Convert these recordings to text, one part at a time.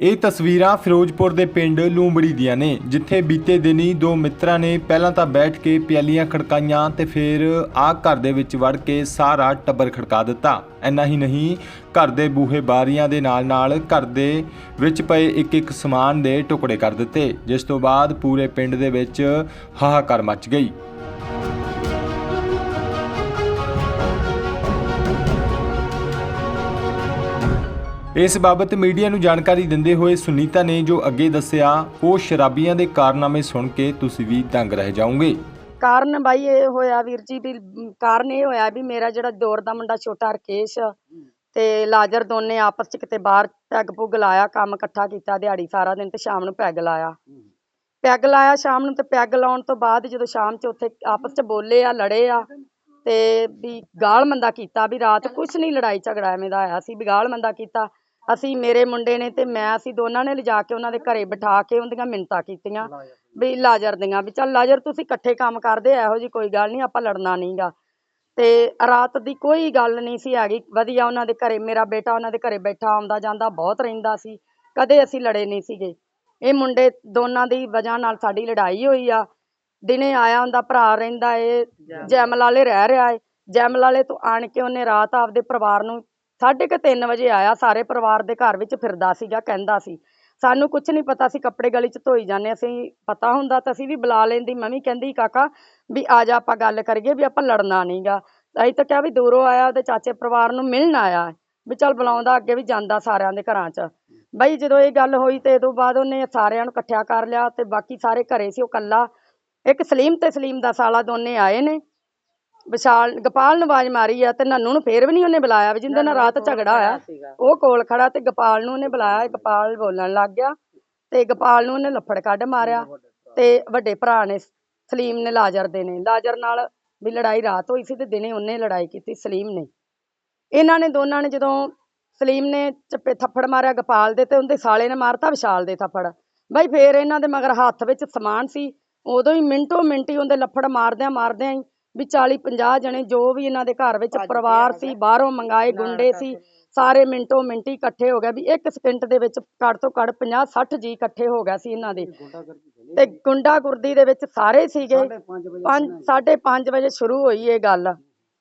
ਇਹ ਤਸਵੀਰਾਂ ਫਿਰੋਜ਼ਪੁਰ ਦੇ ਪਿੰਡ ਲੂੰਬੜੀ ਦੀਆਂ ਨੇ, ਜਿੱਥੇ ਬੀਤੇ ਦਿਨੀ ਦੋ ਮਿੱਤਰਾਂ ਨੇ ਪਹਿਲਾਂ ਤਾਂ ਬੈਠ ਕੇ ਪਿਆਲੀਆਂ ਖੜਕਾਈਆਂ ਤੇ ਫਿਰ ਆ ਘਰ ਦੇ ਵਿੱਚ ਵੜ ਕੇ ਸਾਰਾ ਟੱਬਰ ਖੜਕਾ ਦਿੱਤਾ। ਐਨਾ ਹੀ ਨਹੀਂ, ਘਰ ਦੇ ਬੂਹੇ ਬਾਰੀਆਂ ਦੇ ਨਾਲ-ਨਾਲ ਘਰ ਦੇ ਵਿੱਚ ਪਏ ਇੱਕ-ਇੱਕ ਸਮਾਨ ਦੇ ਟੁਕੜੇ ਕਰ ਦਿੱਤੇ, ਜਿਸ ਤੋਂ ਬਾਅਦ ਪੂਰੇ ਪਿੰਡ ਦੇ ਵਿੱਚ ਹਾਹਾਕਾਰ ਮਚ ਗਈ। ਇਸ ਬਾਬਤ ਮੀਡੀਆ ਨੂੰ ਜਾਣਕਾਰੀ ਦਿੰਦੇ ਹੋਏ ਸੁਨੀਤਾ ਨੇ ਜੋ ਅੱਗੇ ਦੱਸਿਆ, ਉਹ ਸ਼ਰਾਬੀਆਂ ਦੇ ਕਾਰਨਾਮੇ ਸੁਣ ਕੇ ਤੁਸੀਂ ਵੀ ਦੰਗ ਰਹਿ ਜਾਓਗੇ। ਕਾਰਨ ਬਾਈ ਇਹ ਹੋਇਆ ਵੀਰ ਜੀ ਵੀ, ਕਾਰਨ ਇਹ ਹੋਇਆ ਵੀ ਮੇਰਾ ਜਿਹੜਾ ਦੌਰ ਦਾ ਮੁੰਡਾ ਛੋਟਾ ਰਕੇਸ਼, ਤੇ ਲਾਜਰ ਦੋਨੇ ਆਪਸ ਚ ਕਿਤੇ ਬਾਹਰ ਪੈਗ ਪੁੱਗ ਲਾਇਆ, ਕੰਮ ਇਕੱਠਾ ਕੀਤਾ, ਦਿਹਾੜੀ ਸਾਰਾ ਦਿਨ ਤੇ ਸ਼ਾਮ ਨੂੰ ਪੈਗ ਲਾਇਆ। ਪੈਗ ਲਾਇਆ ਸ਼ਾਮ ਨੂੰ ਤੇ ਪੈਗ ਲਾਉਣ ਤੋਂ ਬਾਅਦ ਜਦੋਂ ਸ਼ਾਮ ਚ ਉੱਥੇ ਆਪਸ ਚ ਬੋਲੇ ਆ, ਲੜੇ ਆ, ਤੇ ਵੀ ਗਾਲ ਮੰਦਾ ਕੀਤਾ ਵੀ ਰਾਤ ਕੁਛ ਨਹੀਂ ਲੜਾਈ ਝਗੜਾ ਐਵੇਂ ਦਾ ਆਇਆ ਸੀ, ਵੀ ਗਾਲ ਮੰਦਾ ਕੀਤਾ ਅਸੀਂ ਮੇਰੇ ਮੁੰਡੇ ਨੇ ਤੇ ਮੈਂ, ਅਸੀਂ ਦੋਨਾਂ ਨੇ ਲਿਜਾ ਕੇ ਉਹਨਾਂ ਦੇ ਘਰੇ ਬਿਠਾ ਕੇ ਉਹਦੀਆਂ ਮਿੰਤਾ ਕੀਤੀਆਂ ਵੀ ਲਾਜਰ ਦੀਆਂ ਵੀ ਚੱਲ ਲਾਜਰ ਤੁਸੀਂ ਇਕੱਠੇ ਕੰਮ ਕਰਦੇ, ਇਹੋ ਜੀ ਕੋਈ ਗੱਲ ਨਹੀਂ, ਆਪਾਂ ਲੜਨਾ ਨਹੀਂਗਾ। ਤੇ ਰਾਤ ਦੀ ਕੋਈ ਗੱਲ ਨਹੀਂ ਸੀ ਹੈਗੀ, ਵਧੀਆ ਉਹਨਾਂ ਦੇ ਘਰੇ, ਮੇਰਾ ਬੇਟਾ ਉਹਨਾਂ ਦੇ ਘਰੇ ਬੈਠਾ, ਆਉਂਦਾ ਜਾਂਦਾ, ਬਹੁਤ ਰਹਿੰਦਾ ਸੀ, ਕਦੇ ਅਸੀਂ ਲੜੇ ਨਹੀਂ ਸੀਗੇ। ਇਹ ਮੁੰਡੇ ਦੋਨਾਂ ਦੀ ਵਜ੍ਹਾ ਨਾਲ ਸਾਡੀ ਲੜਾਈ ਹੋਈ ਆ। ਦਿਨੇ ਆਇਆ ਹੁੰਦਾ ਭਰਾ ਰਹਿੰਦਾ ਏ ਜੈਮਲਾਲੇ ਰਹਿ ਰਿਹਾ ਏ ਜੈਮਲਾਲੇ ਤੋਂ ਆਣ ਕੇ ਉਹਨੇ ਰਾਤ ਆਪਦੇ ਪਰਿਵਾਰ ਨੂੰ ਸਾਢੇ ਕੁ ਤਿੰਨ ਵਜੇ ਆਇਆ, ਸਾਰੇ ਪਰਿਵਾਰ ਦੇ ਘਰ ਵਿੱਚ ਫਿਰਦਾ ਸੀਗਾ, ਕਹਿੰਦਾ ਸੀ, ਸਾਨੂੰ ਕੁਝ ਨਹੀਂ ਪਤਾ ਸੀ ਕੱਪੜੇ ਗਲੀ 'ਚ ਧੋਈ ਜਾਂਦੇ ਅਸੀਂ ਪਤਾ ਹੁੰਦਾ ਤਾਂ ਅਸੀਂ ਵੀ ਬੁਲਾ ਲੈਂਦੀ। ਮੈਂ ਵੀ ਕਹਿੰਦੀ, ਕਾਕਾ, ਵੀ ਆ ਜਾ ਆਪਾਂ ਗੱਲ ਕਰੀਏ ਵੀ ਆਪਾਂ ਲੜਨਾ ਨਹੀਂਗਾ ਅਸੀਂ ਤਾਂ ਕਿਹਾ ਵੀ ਦੂਰੋਂ ਆਇਆ, ਉਹਦੇ ਚਾਚੇ ਪਰਿਵਾਰ ਨੂੰ ਮਿਲਣ ਆਇਆ, ਵੀ ਚੱਲ ਬੁਲਾਉਂਦਾ ਅੱਗੇ ਵੀ ਜਾਂਦਾ ਸਾਰਿਆਂ ਦੇ ਘਰਾਂ 'ਚ। ਬਈ ਜਦੋਂ ਇਹ ਗੱਲ ਹੋਈ ਤੇ ਇਹ ਤੋਂ ਬਾਅਦ ਉਹਨੇ ਸਾਰਿਆਂ ਨੂੰ ਇਕੱਠਿਆ ਕਰ ਲਿਆ ਤੇ ਬਾਕੀ ਸਾਰੇ ਘਰੇ ਸੀ ਉਹ ਕੱਲਾ ਇੱਕ ਸਲੀਮ ਤੇ ਸਲੀਮ ਦਾ ਸਾਲਾ ਦੋਨੇ ਆਏ ਨੇ। ਵਿਸ਼ਾਲ ਗੋਪਾਲ ਨੂੰ ਆਵਾਜ਼ ਮਾਰੀ ਆ ਤੇ ਨੰਨੂ ਨੂੰ ਫੇਰ ਵੀ ਨਹੀਂ ਉਹਨੇ ਬੁਲਾਇਆ ਵੀ ਜਿੰਦੇ ਨਾਲ ਰਾਤ ਝਗੜਾ ਹੋਇਆ ਉਹ ਕੋਲ ਖੜਾ ਤੇ ਗੋਪਾਲ ਨੂੰ ਉਹਨੇ ਬੁਲਾਇਆ ਗੋਪਾਲ ਬੋਲਣ ਲੱਗ ਗਿਆ ਤੇ ਗੋਪਾਲ ਨੂੰ ਉਹਨੇ ਲੱਫੜ ਕੱਢ ਮਾਰਿਆ ਤੇ ਵੱਡੇ ਭਰਾ ਨੇ ਸਲੀਮ ਨੇ ਲਾਜਰ ਦੇ ਨੇ। ਲਾਜਰ ਨਾਲ ਵੀ ਲੜਾਈ ਰਾਤ ਹੋਈ ਸੀ ਤੇ ਦਿਨੇ ਉਹਨੇ ਲੜਾਈ ਕੀਤੀ ਸਲੀਮ ਨੇ। ਇਹਨਾਂ ਨੇ ਦੋਨਾਂ ਨੇ ਜਦੋਂ ਸਲੀਮ ਨੇ ਚੱਪੇ ਥੱਪੜ ਮਾਰਿਆ ਗੋਪਾਲ ਦੇ ਤੇ ਉਹਦੇ ਸਾਲੇ ਨੇ ਮਾਰਤਾ ਵਿਸ਼ਾਲ ਦੇ ਥੱਪੜ ਬਾਈ ਫੇਰ ਇਹਨਾਂ ਦੇ ਮਗਰ ਹੱਥ ਵਿੱਚ ਸਮਾਨ ਸੀ। ਉਦੋਂ ਹੀ ਮਿੰਟੋ ਮਿੰਟੀ ਉਹਦੇ ਲੱਫੜ ਮਾਰਦਿਆਂ ਮਾਰਦਿਆਂ ਹੀ ਵੀ 40 50 ਜਣੇ ਜੋ ਵੀ ਇਹਨਾਂ ਦੇ ਘਰ ਵਿੱਚ ਪਰਿਵਾਰ ਸੀ ਬਾਹਰੋਂ ਮੰਗਾਏ ਗੁੰਡੇ ਸੀ ਸਾਰੇ ਮਿੰਟੋ ਮਿੰਟੀ ਇਕੱਠੇ ਹੋ ਗਏ ਵੀ ਇੱਕ ਸਕਿੰਟ ਦੇ ਵਿੱਚ ਘੱਟ ਤੋਂ ਘੱਟ 50 60 ਜੀ ਇਕੱਠੇ ਹੋ ਗਏ ਸੀ ਇਹਨਾਂ ਦੇ। ਤੇ ਗੁੰਡਾ ਗੁਰਦੀ ਦੇ ਵਿੱਚ ਸਾਰੇ ਸੀਗੇ। ਪੰਜ ਸਾਢੇ ਪੰਜ ਵਜੇ ਸ਼ੁਰੂ ਹੋਈ ਇਹ ਗੱਲ।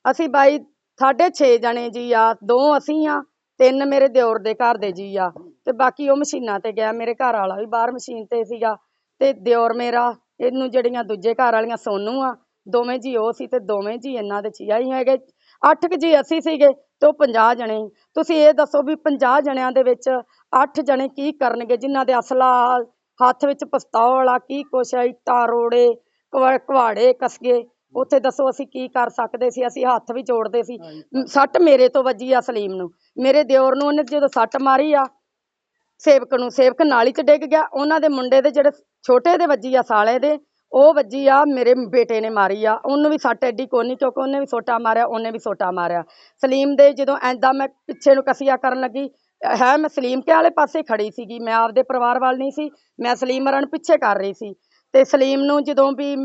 ਅਸੀਂ ਬਾਈ ਸਾਢੇ 6 ਜਣੇ ਜੀ ਆ ਦੋ ਅਸੀਂ ਆ ਤਿੰਨ ਮੇਰੇ ਦਿਓਰ ਦੇ ਘਰ ਦੇ ਜੀ ਆ। ਤੇ ਬਾਕੀ ਉਹ ਮਸ਼ੀਨਾਂ ਤੇ ਗਿਆ ਮੇਰੇ ਘਰ ਵਾਲਾ ਵੀ ਬਾਹਰ ਮਸ਼ੀਨ ਤੇ ਸੀਗਾ। ਤੇ ਦਿਓਰ ਮੇਰਾ ਇਹਨੂੰ ਜਿਹੜੀਆਂ ਦੂਜੇ ਘਰ ਵਾਲੀਆਂ ਸੋਨੂ ਆ ਦੋਵੇਂ ਜੀ ਉਹ ਸੀ ਤੇ ਦੋਵੇਂ ਜੀ ਇਹਨਾਂ ਦੇ ਚੀਆ ਹੀ ਹੈਗੇ। ਅੱਠ ਕੁ ਜੀ ਅਸੀਂ ਸੀਗੇ ਤੇ ਉਹ 50 ਜਣੇ। ਤੁਸੀਂ ਇਹ ਦੱਸੋ ਵੀ 50 ਜਣਿਆਂ ਦੇ ਵਿੱਚ ਅੱਠ ਜਣੇ ਕੀ ਕਰਨਗੇ? ਜਿਨ੍ਹਾਂ ਦੇ ਅਸਲਾ ਹੱਥ ਵਿੱਚ ਪਿਸਤੌਲ ਆ ਕੀ ਕੁਛ ਆ ਇੱਟਾਂ ਰੋੜੇ ਕੁਹਾੜੇ ਕਸਗੇ। ਉੱਥੇ ਦੱਸੋ ਅਸੀਂ ਕੀ ਕਰ ਸਕਦੇ ਸੀ? ਅਸੀਂ ਹੱਥ ਵੀ ਜੋੜਦੇ ਸੀ। ਸੱਟ ਮੇਰੇ ਤੋਂ ਵੱਜੀ ਆ ਸਲੀਮ ਨੂੰ। ਮੇਰੇ ਦਿਓਰ ਨੂੰ ਉਹਨੇ ਜਦੋਂ ਸੱਟ ਮਾਰੀ ਆ ਸੇਵਕ ਨੂੰ ਸੇਵਕ ਨਾਲੀ 'ਚ ਡਿੱਗ ਗਿਆ। ਉਹਨਾਂ ਦੇ ਮੁੰਡੇ ਦੇ ਜਿਹੜੇ ਛੋਟੇ ਦੇ ਵੱਜੀ ਆ ਸਾਲੇ ਦੇ ਉਹ ਵੱਜੀ ਆ ਮੇਰੇ ਬੇਟੇ ਨੇ ਮਾਰੀ ਆ। ਉਹਨੂੰ ਵੀ ਸੱਟ ਐਡੀ ਕੋਨੀ ਕਿਉਂਕਿ ਉਹਨੇ ਵੀ ਸੋਟਾ ਮਾਰਿਆ ਉਹਨੇ ਵੀ ਸੋਟਾ ਮਾਰਿਆ। ਸਲੀਮ ਦੇ ਜਦੋਂ ਐਂਦਾ ਮੈਂ ਪਿੱਛੇ ਨੂੰ ਕਸੀਆ ਕਰਨ ਲੱਗੀ ਹੈ ਮੈਂ ਸਲੀਮ ਕੇ ਵਾਲੇ ਪਾਸੇ ਖੜੀ ਸੀਗੀ। ਮੈਂ ਆਪਦੇ ਪਰਿਵਾਰ ਵੱਲ ਨਹੀਂ ਸੀ ਮੈਂ ਸਲੀਮ ਮਰਨ ਪਿੱਛੇ ਕਰ ਰਹੀ ਸੀ। ਤੇ ਸਲੀਮ ਨੂੰ ਜਦੋਂ ਵੀ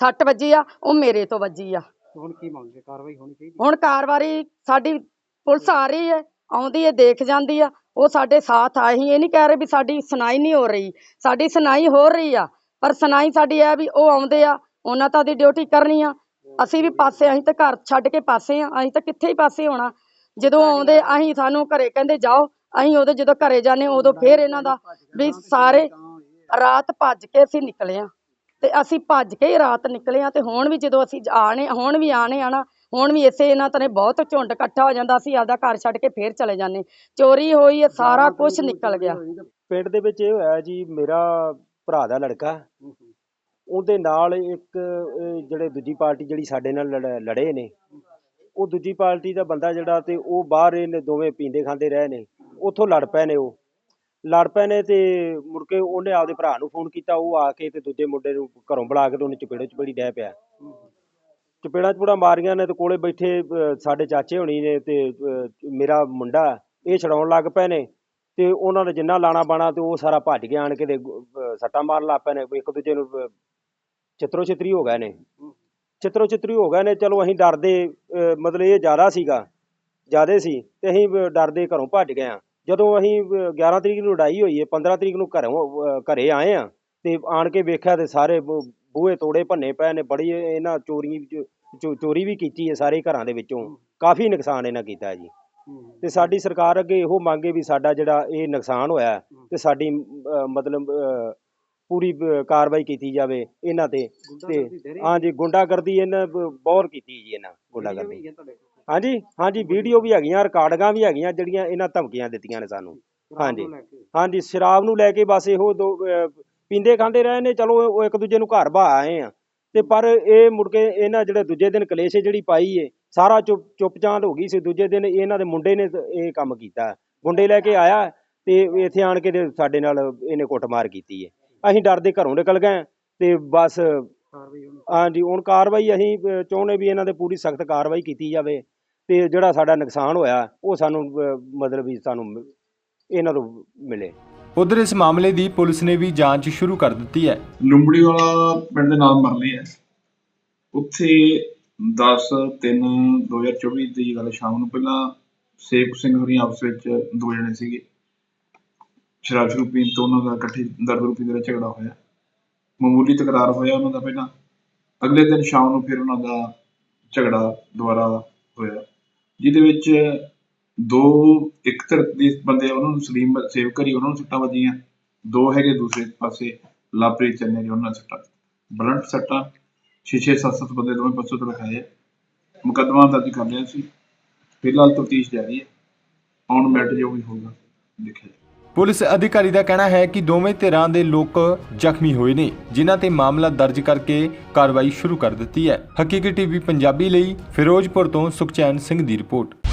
ਸੱਟ ਵੱਜੀ ਆ ਉਹ ਮੇਰੇ ਤੋਂ ਵੱਜੀ ਆ। ਹੁਣ ਕੀ ਮੰਗਦੇ ਕਾਰਵਾਈ ਹੋਣੀ ਚਾਹੀਦੀ ਹੁਣ ਕਾਰਵਾਈ ਸਾਡੀ ਪੁਲਿਸ ਆ ਰਹੀ ਹੈ ਆਉਂਦੀ ਹੈ ਦੇਖ ਜਾਂਦੀ ਆ। ਉਹ ਸਾਡੇ ਸਾਥ ਆ ਅਸੀਂ ਇਹ ਨਹੀਂ ਕਹਿ ਰਹੇ ਵੀ ਸਾਡੀ ਸੁਣਾਈ ਨਹੀਂ ਹੋ ਰਹੀ। ਸਾਡੀ ਸੁਣਾਈ ਹੋ ਰਹੀ ਆ। ਪਰ ਸੁਣਾਈ ਸਾਡੀ ਇਹ ਵੀ ਉਹ ਆਉਂਦੇ ਆ ਉਹਨਾਂ ਤਾਂ ਦੀ ਡਿਊਟੀ ਕਰਨੀ ਆ। ਅਸੀਂ ਵੀ ਪਾਸੇ ਅਸੀਂ ਤਾਂ ਘਰ ਛੱਡ ਕੇ ਪਾਸੇ ਆ ਅਸੀਂ ਤਾਂ ਕਿੱਥੇ ਹੀ ਪਾਸੇ ਹੋਣਾ। ਜਦੋਂ ਆਉਂਦੇ ਅਸੀਂ ਸਾਨੂੰ ਘਰੇ ਕਹਿੰਦੇ ਜਾਓ। ਅਸੀਂ ਉਦੋਂ ਜਦੋਂ ਘਰੇ ਜਾਂਦੇ ਉਦੋਂ ਫੇਰ ਇਹਨਾਂ ਦਾ ਵੀ ਸਾਰੇ ਰਾਤ ਭੱਜ ਕੇ ਅਸੀਂ ਨਿਕਲੇ ਆ। ਤੇ ਅਸੀਂ ਭੱਜ ਕੇ ਹੀ ਰਾਤ ਨਿਕਲੇ ਆ ਤੇ ਹੁਣ ਵੀ ਜਦੋਂ ਅਸੀਂ ਆਣੇ ਹੁਣ ਵੀ ਆਣੇ ਆ ਨਾ ਹੁਣ ਵੀ ਇਸੇ ਇਹਨਾਂ ਤਰ੍ਹਾਂ ਬਹੁਤ ਝੁੰਡ ਇਕੱਠਾ ਹੋ ਜਾਂਦਾ ਅਸੀਂ ਆਪਦਾ ਘਰ ਛੱਡ ਕੇ ਫੇਰ ਚਲੇ ਜਾਂਦੇ। ਚੋਰੀ ਹੋਈ ਹੈ ਸਾਰਾ ਕੁਝ ਨਿਕਲ ਗਿਆ। ਪਿੰਡ ਦੇ ਵਿੱਚ ਇਹ ਹੋਇਆ ਜੀ ਮੇਰਾ ਭਰਾ ਦਾ ਲੜਕਾ। ਉਹਦੇ ਨਾਲ ਇੱਕ ਜਿਹੜੇ ਦੂਜੀ ਪਾਰਟੀ ਜਿਹੜੀ ਸਾਡੇ ਨਾਲ ਲੜ- ਲੜੇ ਨੇ ਉਹ ਦੂਜੀ ਪਾਰਟੀ ਦਾ ਬੰਦਾ ਜਿਹੜਾ ਤੇ ਉਹ ਬਾਹਰ ਇਹਨੇ ਦੋਵੇਂ ਪੀਂਦੇ ਖਾਂਦੇ ਰਹੇ ਨੇ ਉੱਥੋਂ ਲੜ ਪਏ ਨੇ ਉਹ। ਲੜ ਪਏ ਨੇ ਤੇ ਮੁੜ ਕੇ ਉਹਨੇ ਆਪਦੇ ਭਰਾ ਨੂੰ ਫੋਨ ਕੀਤਾ ਉਹ ਆ ਕੇ ਤੇ ਦੂਜੇ ਮੁੰਡੇ ਨੂੰ ਘਰੋਂ ਬੁਲਾ ਕੇ ਤੇ ਉਹਨੇ ਚਪੇੜੋ ਚਪੇੜੀ ਡਹਿ ਪਿਆ। ਚਪੇੜਾਂ ਚਪੂੜਾ ਮਾਰੀਆਂ ਨੇ ਤੇ ਕੋਲੇ ਬੈਠੇ ਅਹ, ਸਾਡੇ ਚਾਚੇ ਹੋਣੀ ਨੇ ਤੇ ਅਹ, ਮੇਰਾ ਮੁੰਡਾ ਇਹ ਛਡਾਉਣ ਲੱਗ ਪਏ ਨੇ। ਤੇ ਉਹਨਾਂ ਨੇ ਜਿੰਨਾ ਲਾਣਾ ਬਾਣਾ ਤੇ ਉਹ ਸਾਰਾ ਭੱਜ ਕੇ ਆਣ ਕੇ ਤੇ ਸੱਟਾਂ ਮਾਰਨ ਲੱਗ ਪਏ ਨੇ ਇੱਕ ਦੂਜੇ ਨੂੰ ਚਿੱਤਰੋ ਚਿੱਤਰੀ ਹੋ ਗਏ ਨੇ। ਚਿੱਤਰੋ ਚਿੱਤਰੀ ਹੋ ਗਏ ਨੇ ਚਲੋ ਅਸੀਂ ਡਰਦੇ ਮਤਲਬ ਇਹ ਜ਼ਿਆਦਾ ਸੀਗਾ ਜ਼ਿਆਦੇ ਸੀ ਤੇ ਅਸੀਂ ਡਰਦੇ ਘਰੋਂ ਭੱਜ ਗਏ ਆ ਜਦੋਂ ਅਸੀਂ ਅਹ, 11 ਤਰੀਕ ਨੂੰ ਲੜਾਈ ਹੋਈ ਹੈ 15 ਤਰੀਕ ਨੂੰ ਘਰੋਂ ਘਰੇ ਆਏ ਆ ਤੇ ਆਣ ਕੇ ਵੇਖਿਆ ਤੇ ਸਾਰੇ ਬੂਹੇ ਤੋੜੇ ਭੰਨੇ ਪਏ ਨੇ ਬੜੀ ਇਹਨਾਂ ਚੋਰੀ ਚੋਰੀ ਵੀ ਕੀਤੀ ਹੈ ਸਾਰੇ ਘਰਾਂ ਦੇ ਵਿੱਚੋਂ। ਕਾਫੀ ਨੁਕਸਾਨ ਇਹਨਾਂ ਕੀਤਾ ਜੀ। ਤੇ ਸਾਡੀ ਸਰਕਾਰ ਅੱਗੇ ਇਹੋ ਮੰਗੇ ਵੀ ਸਾਡਾ ਜਿਹੜਾ ਇਹ ਨੁਕਸਾਨ ਹੋਇਆ ਤੇ ਸਾਡੀ ਅਹ, ਮਤਲਬ ਅਹ, ਪੂਰੀ ਅਹ, ਕਾਰਵਾਈ ਕੀਤੀ ਜਾਵੇ ਇਹਨਾਂ ਤੇ। ਤੇ ਹਾਂਜੀ ਗੁੰਡਾਗਰਦੀ ਇਹਨਾਂ ਬ- ਬਹੁਤ ਕੀਤੀ ਜੀ ਇਹਨਾਂ ਗੁੰਡਾਗਰਦੀ। ਹਾਂਜੀ ਹਾਂਜੀ ਵੀਡੀਓ ਵੀ ਹੈਗੀਆਂ ਰਿਕਾਰਡਿੰਗਾਂ ਵੀ ਹੈਗੀਆਂ ਜਿਹੜੀਆਂ ਇਹਨਾਂ ਧਮਕੀਆਂ ਦਿੱਤੀਆਂ ਨੇ ਸਾਨੂੰ। ਹਾਂਜੀ। ਹਾਂਜੀ ਸ਼ਰਾਬ ਨੂੰ ਲੈ ਕੇ ਬਸ ਇਹੋ ਦੋ ਅਹ, ਪੀਂਦੇ ਖਾਂਦੇ ਰਹੇ ਨੇ ਚਲੋ ਉਹ ਇੱਕ ਦੂਜੇ ਨੂੰ ਘਰ ਬਾ ਆਏ ਆ। ਤੇ ਪਰ ਇਹ ਮੁੜ ਕੇ ਇਹਨਾਂ ਜਿਹੜੇ ਦੂਜੇ ਦਿਨ ਕਲੇਸ਼ ਜਿਹੜੀ ਪਾਈ ਏ ਸਾਰਾ ਚੁੱਪ ਚੁੱਪਚਾਂਦ ਹੋ ਗਈ ਸੀ। ਦੂਜੇ ਦਿਨ ਇਹਨਾਂ ਦੇ ਮੁੰਡੇ ਨੇ ਇਹ ਕੰਮ ਕੀਤਾ। ਗੁੰਡੇ ਲੈ ਕੇ ਆਇਆ ਤੇ ਇੱਥੇ ਆਣ ਕੇ ਤੇ ਸਾਡੇ ਨਾਲ ਇਹਨੇ ਕੁੱਟਮਾਰ ਕੀਤੀ ਏ ਅਸੀਂ ਡਰਦੇ ਘਰੋਂ ਨਿਕਲ ਗਏ ਤੇ ਬਸ ਹਾਂਜੀ ਹੁਣ ਕਾਰਵਾਈ ਅਸੀਂ ਚਾਹੁੰਦੇ ਵੀ ਇਹਨਾਂ ਦੇ ਪੂਰੀ ਸਖਤ ਕਾਰਵਾਈ ਕੀਤੀ ਜਾਵੇ ਤੇ ਜਿਹੜਾ ਸਾਡਾ ਨੁਕਸਾਨ ਹੋਇਆ ਉਹ ਸਾਨੂੰ ਮਤਲਬ ਵੀ ਸਾਨੂੰ ਇਹਨਾਂ ਤੋਂ ਮਿਲੇ। ਉਧਰ ਇਸ ਮਾਮਲੇ ਦੀ ਪੁਲਿਸ ਨੇ ਵੀ ਜਾਂਚ ਸ਼ੁਰੂ ਕਰ ਦਿੱਤੀ ਹੈ। ਲੁੰਬੜੀ ਵਾਲਾ ਪਿੰਡ ਦੇ ਨਾਲ ਮਰਲੀ ਹੈ। ਉੱਥੇ 10 3 2024 ਦੀ ਗੱਲ ਸ਼ਾਮ ਨੂੰ ਪਹਿਲਾਂ ਸੇਵਕ ਸਿੰਘ ਹੋਰੀ ਆਪਸ ਵਿੱਚ ਦੋ ਜਣੇ ਸੀਗੇ। ਸ਼ਰਾਬ ਸ਼ੁਰੂ ਪੀਣ ਤੋਂ ਉਹਨਾਂ ਦਾ ਇਕੱਠੇ ਦਰਦ ਰੂਪੀ ਦੇ ਝਗੜਾ ਹੋਇਆ। ਮਾਮੂਲੀ ਤਕਰਾਰ ਹੋਇਆ ਉਹਨਾਂ ਦਾ ਪਹਿਲਾਂ। ਅਗਲੇ ਦਿਨ ਸ਼ਾਮ ਨੂੰ ਫਿਰ ਉਹਨਾਂ ਦਾ ਝਗੜਾ ਦੁਬਾਰਾ ਹੋਇਆ। ਜਿਹਦੇ ਵਿੱਚ ਦੋ ਇੱਕ ਧਿਰ ਦੇ ਬੰਦੇ ਉਹਨਾਂ ਨੂੰ ਸਲੀਮ ਸੇਵਕ ਕਰੀ ਉਹਨਾਂ ਨੂੰ ਸੱਟਾਂ ਵੱਜੀਆਂ। ਦੋ ਹੈਗੇ ਦੂਸਰੇ ਪਾਸੇ ਲਾਪਰੀ ਚੰਨੇ ਨੇ ਉਹਨਾਂ ਸੱਟਾਂ। ਬਲੰਟ ਸੱਟਾਂ। ਛੇ ਛੇ ਸੱਤ ਸੱਤ ਬੰਦੇ ਦੋਵੇਂ ਪਾਸੋਂ ਤੋਂ ਮੁਕੱਦਮਾ ਦਰਜ ਕਰ ਲਿਆ ਸੀ। ਫਿਲਹਾਲ ਤਫਤੀਸ਼ ਜਾਰੀ ਹੈ। ਆਉਣ ਮੈਟ ਜੋ ਵੀ ਹੋਊਗਾ, ਦੇਖਿਆ ਪੁਲਿਸ ਅਧਿਕਾਰੀ ਦਾ ਕਹਿਣਾ ਹੈ ਕਿ ਦੋਵੇਂ ਧਿਰਾਂ ਦੇ ਲੋਕ ਜ਼ਖਮੀ ਹੋਏ ਨੇ, ਜਿਨ੍ਹਾਂ ਤੇ ਮਾਮਲਾ ਦਰਜ ਕਰਕੇ ਕਾਰਵਾਈ ਸ਼ੁਰੂ ਕਰ ਦਿੱਤੀ ਹੈ। ਹਕੀਕੀ ਟੀਵੀ ਪੰਜਾਬੀ ਲਈ ਫਿਰੋਜ਼ਪੁਰ ਤੋਂ ਸੁਖਚੈਨ ਸਿੰਘ ਦੀ ਰਿਪੋਰਟ।